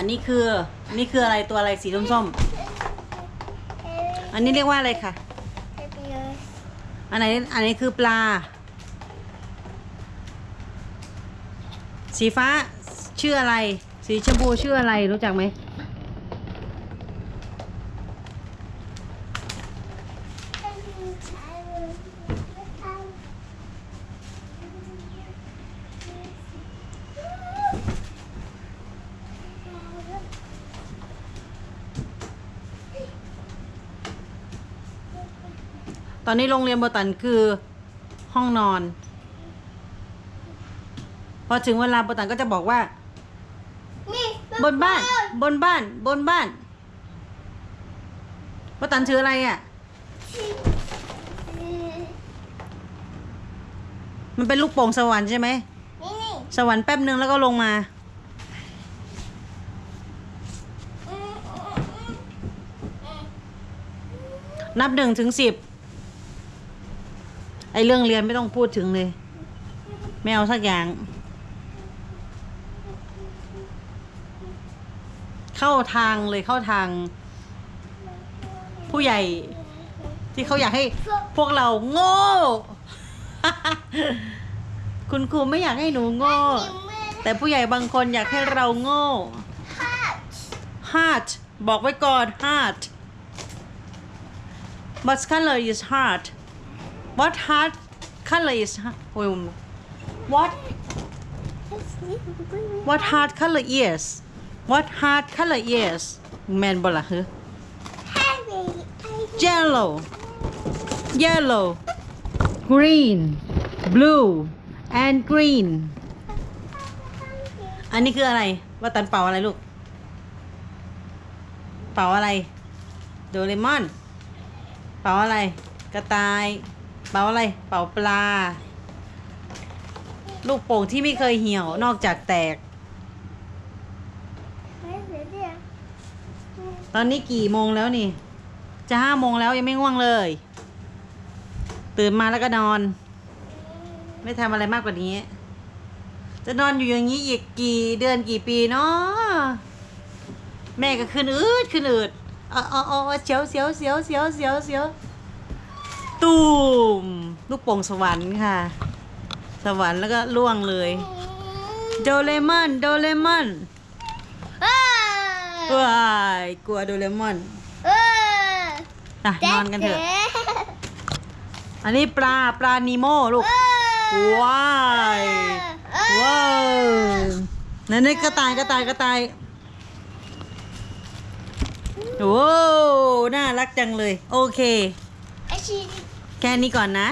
อันนี้คือนนี้คืออะไรตัวอะไรสีส้มๆ อันนี้เรียกว่าอะไรคะอันไหนอันนี้คือปลา สีฟ้าชื่ออะไร สีชมพูชื่ออะไรรู้จักไหม ตอนนี้โรงเรียนโบตันคือห้องนอน พอถึงเวลาโบตันก็จะบอกว่าบนบ้าน บนบ้าน บนบ้านโบตันถืออะไรอะ่ะ มันเป็นลูกโป่งสวรรค์ใช่ไหม นี่นี่สวรรค์แป๊บนึงแล้วก็ลงมา นับหนึ่งถึงสิบ ไอ้เรื่องเรียนไม่ต้องพูดถึงเลย ไม่เอาสักอย่าง เข้าทางเลยเข้าทาง ผู้ใหญ่ ที่เขาอยากให้พวกเราโง่ คุณครูไม่อยากให้หนูโง่ แต่ผู้ใหญ่บางคนอยากให้เราโง่ heart บอกไว้ก่อน heart what color is heart what heart color is heart what what heart color is what heart color is แมนบล่ะคือ yellow yellow green blue and green อันนี้คืออะไร ว่าตันเป่าอะไรลูก เป่าอะไร โดเรมอน เป่าอะไร กระต่าย เป่าอะไร เป่าปลา ลูกโป่งที่ไม่เคยเหี่ยวนอกจากแตก ตอนนี้กี่โมงแล้วนี่ จะห้าโมงแล้วยังไม่ง่วงเลย ตื่นมาแล้วก็นอน ไม่ทำอะไรมากกว่านี้ จะนอนอยู่อย่างนี้อีกกี่เดือนกี่ปีเนาะแม่ก็ขึ้นอืดขึ้นอืดอ๋ออ๋ออ๋อเสียวเสียวเสียวเสียวเสียวเสียว ตูมลูกโป่งสวรรค์ค่ะ สวรรค์แล้วก็ล่วงเลยโดเรมอนโดเรมอนว้ายกลัวโดเรมอนอะนอนกันเถอะ อันนี้ปลาปลานีโมลูกว้ายว้าวนั่นนี่กระต่ายกระต่ายกระต่ายโอ้น่ารักจังเลย โอเค แค่นี้ก่อนนะ